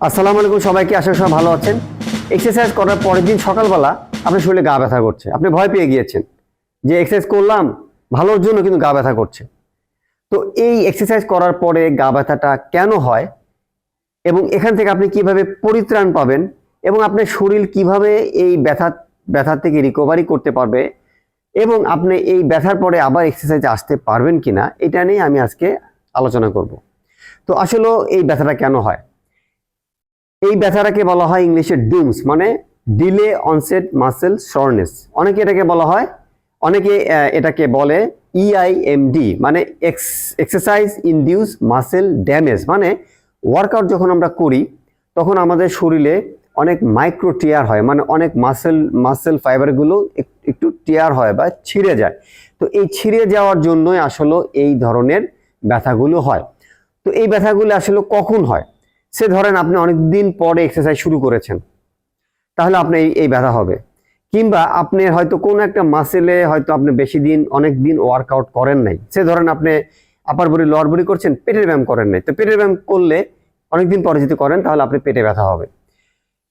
আসসালামু আলাইকুম, সবাইকে করি সবাই ভালো আছেন। এক্সারসাইজ করার পরের দিন সকালবেলা আপনার শরীরে গা ব্যথা করছে। আপনি ভয় পেয়ে গিয়েছেন যে এক্সারসাইজ করলাম, ভালোর জন্য কিন্তু গা ব্যথা করছে। তো এই এক্সারসাইজ করার পরে গা ব্যথাটা কেন হয় এবং এখান থেকে আপনি কীভাবে পরিত্রাণ পাবেন এবং আপনার শরীর কীভাবে এই ব্যথা ব্যথা থেকে রিকভারি করতে পারবে এবং আপনি এই ব্যথার পরে আবার এক্সারসাইজে আসতে পারবেন কিনা, এটা নিয়ে আমি আজকে আলোচনা করব। তো আসলে এই ব্যথাটা কেন হয়? এই ব্যথাটাকে বলা হয় ইংলিশে ডুমস মানে ডিলে অনসেট মাসেল শর্নেস অনেকে এটাকে বলা হয়, অনেকে এটাকে বলে E ইআইএমডি মানে এক্সারসাইজ ইনডিউস মাসেল ড্যামেজ মানে ওয়ার্কআউট যখন আমরা করি, তখন আমাদের শরীরে অনেক মাইক্রো টিয়ার হয় মানে অনেক মাসেল মাসেল ফাইবারগুলো এক- একটু টিয়ার হয় বা ছিঁড়ে যায়। তো এই ছিঁড়ে যাওয়ার জন্যই আসলে এই ধরনের ব্যথাগুলো হয়। তো এই ব্যথাগুলো আসলে কখন হয়? সে ধরেন আপনি অনেক দিন পরে এক্সারসাইজ শুরু করেছেন, তাহলে আপনি এই ব্যথা হবে। কিংবা আপনি হয়তো কোনো একটা মাসেলে হয়তো আপনি বেশি দিন অনেক দিন ওয়ার্কআউট করেন নাই। সে ধরেন আপনি আপার বডি লোয়ার বডি করছেন, পেটের ব্যায়াম করেন নাই। তো পেটের ব্যায়াম করলে অনেকদিন পরে যদি করেন, তাহলে আপনি পেটে ব্যথা হবে।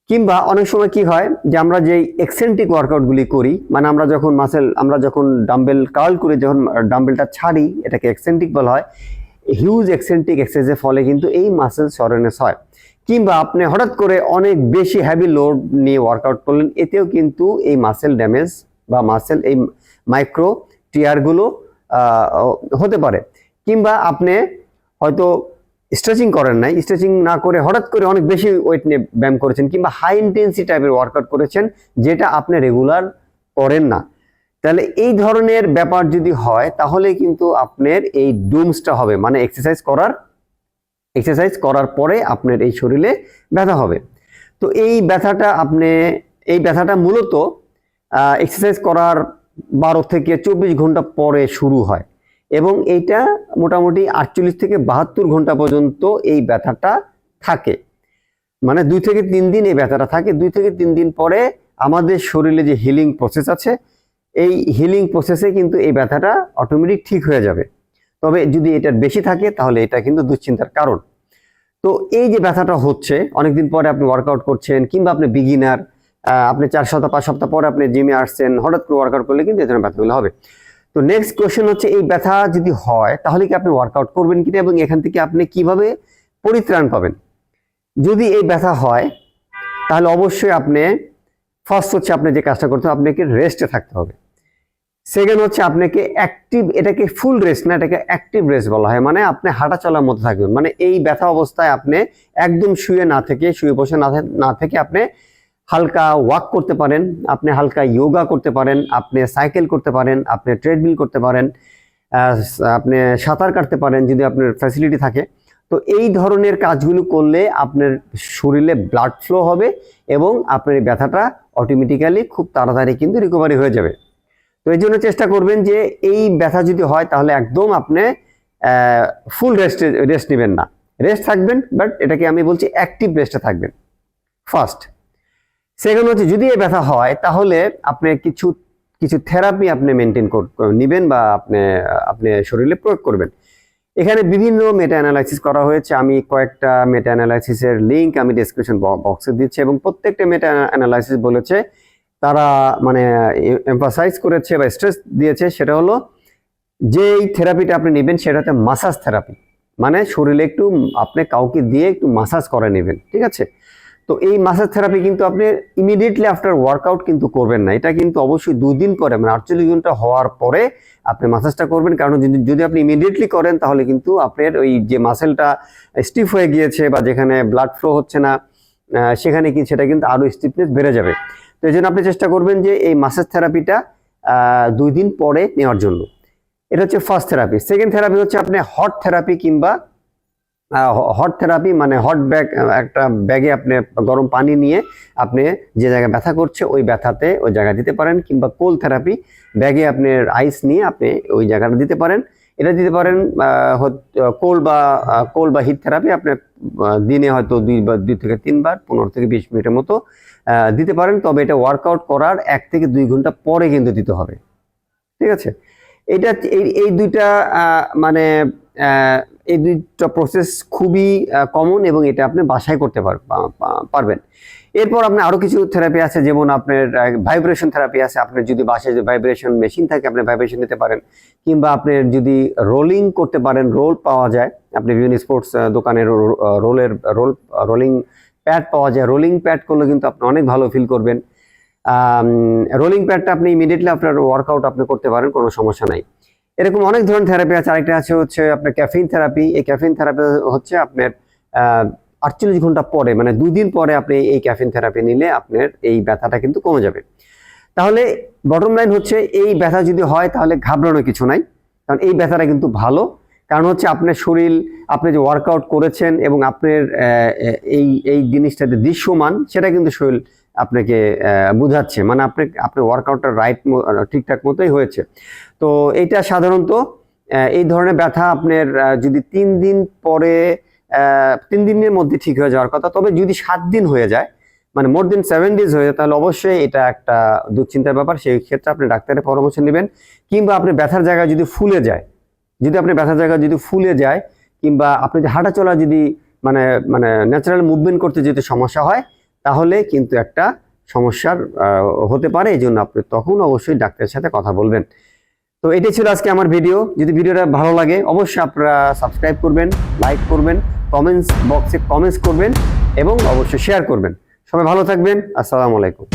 কিংবা অনেক সময় কি হয় যে আমরা যে এক্সেন্ট্রিক ওয়ার্কআউটগুলি করি মানে আমরা যখন মাসেল আমরা যখন ডাম্বেল কার্ল করে যখন ডাম্বেলটা ছাড়ি, এটাকে এক্সেন্ট্রিক বলা হয় হিউজ এক্সেন্ট্রিক এক্সারসাইজের ফলে কিন্তু এই মাসেল সরেনেস হয়। কিংবা আপনি হঠাৎ করে অনেক বেশি হ্যাভি লোড নিয়ে ওয়ার্কআউট করলেন, এতেও কিন্তু এই মাসেল ড্যামেজ বা মাসেল এই মাইক্রো টিয়ারগুলো হতে পারে। কিংবা আপনি হয়তো স্ট্রেচিং করেন নাই স্ট্রেচিং না করে হঠাৎ করে অনেক বেশি ওয়েট নিয়ে ব্যায়াম করেছেন, কিংবা হাই ইন্টেন্সি টাইপের ওয়ার্কআউট করেছেন, যেটা আপনি রেগুলার করেন না। তাহলে এই ধরনের ব্যাপার যদি হয়, তাহলে কিন্তু আপনার এই ডুমসটা হবে। মানে এক্সারসাইজ করার এক্সারসাইজ করার পরে আপনার এই শরীরে ব্যথা হবে। তো এই ব্যথাটা আপনি, এই ব্যথাটা মূলত এক্সারসাইজ করার বারো থেকে চব্বিশ ঘণ্টা পরে শুরু হয় এবং এইটা মোটামুটি আটচল্লিশ থেকে বাহাত্তর ঘণ্টা পর্যন্ত এই ব্যথাটা থাকে। মানে দুই থেকে তিন দিন এই ব্যথাটা থাকে। দুই থেকে তিন দিন পরে আমাদের শরীরে যে হিলিং প্রসেস আছে এই হিলিং প্রসেসে কিন্তু এই ব্যথাটা অটোমেটিক ঠিক হয়ে যাবে। তবে যদি এটার বেশি থাকে, তাহলে এটা কিন্তু দুশ্চিন্তার কারণ। তো এই যে ব্যথাটা হচ্ছে, অনেকদিন পরে আপনি ওয়ার্কআউট করছেন, কিংবা আপনি বিগিনার আপনি চার সপ্তাহ, পাঁচ সপ্তাহ পরে আপনি জিমে আসছেন, হঠাৎ করে ওয়ার্কআউট করলে কিন্তু এই ধরনের ব্যথাগুলো হবে। তো নেক্সট কোয়েশ্চেন হচ্ছে, এই ব্যথা যদি হয়, তাহলে কি আপনি ওয়ার্কআউট করবেন কিনা এবং এখান থেকে আপনি কীভাবে পরিত্রাণ পাবেন? যদি এই ব্যথা হয়, তাহলে অবশ্যই আপনি ফার্স্ট হচ্ছে আপনি যে কাজটা করতে হবে, আপনাকে রেস্টে থাকতে হবে। সেকেন্ড হচ্ছে আপনাকে অ্যাক্টিভ এটাকে ফুল রেস্ট না, এটাকে অ্যাক্টিভ রেস্ট বলা হয়। মানে আপনি হাঁটা চলার মধ্যে থাকবেন। মানে এই ব্যথা অবস্থায় আপনি একদম শুয়ে না থেকে, শুয়ে বসে না না থেকে আপনি হালকা ওয়াক করতে পারেন, আপনি হালকা যোগা করতে পারেন, আপনি সাইকেল করতে পারেন, আপনি ট্রেডমিল করতে পারেন আপনি সাঁতার কাটতে পারেন যদি আপনার ফ্যাসিলিটি থাকে। তো এই ধরনের কাজগুলো করলে আপনার শরীরে ব্লাড ফ্লো হবে এবং আপনার ব্যথাটা অটোমেটিক্যালি খুব তাড়াতাড়ি কিন্তু রিকভারি হয়ে যাবে। তো এই জন্য চেষ্টা করবেন যে এই ব্যথা যদি হয় তাহলে একদম আপনি ফুল রেস্ট রেস্ট নেবেন না। রেস্ট থাকবেন বাট এটাকে আমি বলছি অ্যাক্টিভ রেস্টে থাকবেন। ফার্স্ট সেকেন্ড হচ্ছে যদি এই ব্যথা হয়, তাহলে আপনি কিছু কিছু থেরাপি আপনি মেনটেন নেবেন বা আপনি আপনি শরীরে প্রয়োগ করবেন। এখানে বিভিন্ন মেটা অ্যানালাইসিস করা হয়েছে। আমি কয়েকটা মেটা অ্যানালাইসিসের লিঙ্ক আমি ডিসক্রিপশন বক্সে দিচ্ছি এবং প্রত্যেকটা মেটা অ্যানালাইসিস বলেছে তারা মানে এমফাসাইজ করেছে বা স্ট্রেস দিয়েছে সেটা হলো যে এই থেরাপিটা আপনি নেবেন সেটা হচ্ছে মাসাজ থেরাপি মানে শরীরে একটু, আপনি কাউকে দিয়ে একটু মাসাজ করে নেবেন, ঠিক আছে? তো এই মাসাজ থেরাপি কিন্তু আপনি ইমিডিয়েটলি আফটার ওয়ার্কআউট কিন্তু করবেন না। এটা কিন্তু অবশ্যই দুই দিন পরে মানে আটচল্লিশ ঘণ্টা হওয়ার পরে আপনি মাসাজটা করবেন। কারণ যদি আপনি ইমিডিয়েটলি করেন, তাহলে কিন্তু আপনার ওই যে মাসেলটা স্টিফ হয়ে গিয়েছে বা যেখানে ব্লাড ফ্লো হচ্ছে না সেখানে কি, সেটা কিন্তু আরও স্টিফনেস বেড়ে যাবে। এই জন্য আপনি চেষ্টা করবেন যে এই মাসাজ থেরাপিটা দুই দিন পরে নেওয়ার জন্য। এটা হচ্ছে ফার্স্ট থেরাপি সেকেন্ড থেরাপি হচ্ছে আপনি হট থেরাপি কিংবা হট থেরাপি মানে হট ব্যাগ একটা ব্যাগে আপনি গরম পানি নিয়ে আপনি যে জায়গায় ব্যথা করছে, ওই ব্যথাতে ওই জায়গায় দিতে পারেন কিংবা কোল থেরাপি ব্যাগে আপনি আইস নিয়ে আপনি ওই জায়গাটা দিতে পারেন। এটা দিতে পারেন কোল বা কোল বা হিট থেরাপি আপনার দিনে হয়তো দুই বা, দুই থেকে তিনবার, পনেরো থেকে বিশ মিনিটের মতো দিতে পারেন। তবে এটা ওয়ার্কআউট করার এক থেকে দুই ঘণ্টা পরে কিন্তু দিতে হবে। ঠিক আছে? এটা এই দুইটা মানে এই দুইটা প্রসেস খুবই কমন এবং এটা আপনি বাসায় করতে পারবেন। এরপর আপনার আরও কিছু থেরাপি আছে, যেমন আপনার ভাইব্রেশন থেরাপি আছে। আপনার যদি বাসায় যে ভাইব্রেশন মেশিন থাকে, আপনি ভাইব্রেশন নিতে পারেন। কিংবা আপনি যদি রোলিং করতে পারেন রোল পাওয়া যায়। আপনি বিভিন্ন স্পোর্টস দোকানে রোলের রোল রোলিং প্যাড পাওয়া যায়। রোলিং প্যাড করলে কিন্তু আপনি অনেক ভালো ফিল করবেন। রোলিং প্যাডটা আপনি ইমিডিয়েটলি আপনার ওয়ার্কআউট আপনি করতে পারেন, কোনো সমস্যা নাই। এরকম অনেক ধরনের থেরাপি আছে। আরেকটা আছে হচ্ছে আপনার ক্যাফিন থেরাপি এই ক্যাফিন থেরাপি হচ্ছে আপনার আটচল্লিশ ঘণ্টা পরে মানে দুদিন পরে আপনি এই ক্যাফিন থেরাপি নিলে আপনার এই ব্যথাটা কিন্তু কমে যাবে। তাহলে বটম লাইন হচ্ছে, এই ব্যথা যদি হয় তাহলে ঘাবড়ানো কিছু নাই। কারণ এই ব্যথাটা কিন্তু ভালো। কারণ হচ্ছে আপনার শরীর, আপনি যে ওয়ার্কআউট করেছেন এবং আপনার এই এই জিনিসটাতে দৃশ্যমান, সেটা কিন্তু শরীর আপনাকে বুঝাচ্ছে। মানে আপনি, আপনার ওয়ার্কআউটটা রাইট ঠিকঠাক মতোই হয়েছে। তো এইটা সাধারণত এই ধরনের ব্যথা আপনার যদি তিন দিন পরে তিন দিনের মধ্যে ঠিক হয়ে যাওয়ার কথা, তবে যদি সাত দিন হয়ে যায় মানে মোর দিন সেভেন ডেজ হয়ে যায়, তাহলে অবশ্যই এটা একটা দুশ্চিন্তার ব্যাপার। সেই ক্ষেত্রে আপনি ডাক্তারের পরামর্শ নেবেন, কিংবা আপনি ব্যথার জায়গায় যদি ফুলে যায় যদি আপনি ব্যথা জায়গা যদি ফুলে যায়, কিংবা আপনি যে হাঁটা চলা যদি মানে মানে ন্যাচারাল মুভমেন্ট করতে যদি সমস্যা হয়, তাহলে কিন্তু একটা সমস্যার হতে পারে। এই জন্য আপনি তখন অবশ্যই ডাক্তারের সাথে কথা বলবেন। তো এটাই ছিল আজকে আমার ভিডিও যদি ভিডিওটা ভালো লাগে, অবশ্যই আপনারা সাবস্ক্রাইব করবেন লাইক করবেন কমেন্টস বক্সে কমেন্টস করবেন, এবং অবশ্যই শেয়ার করবেন। সবাই ভালো থাকবেন। আসসালামু আলাইকুম।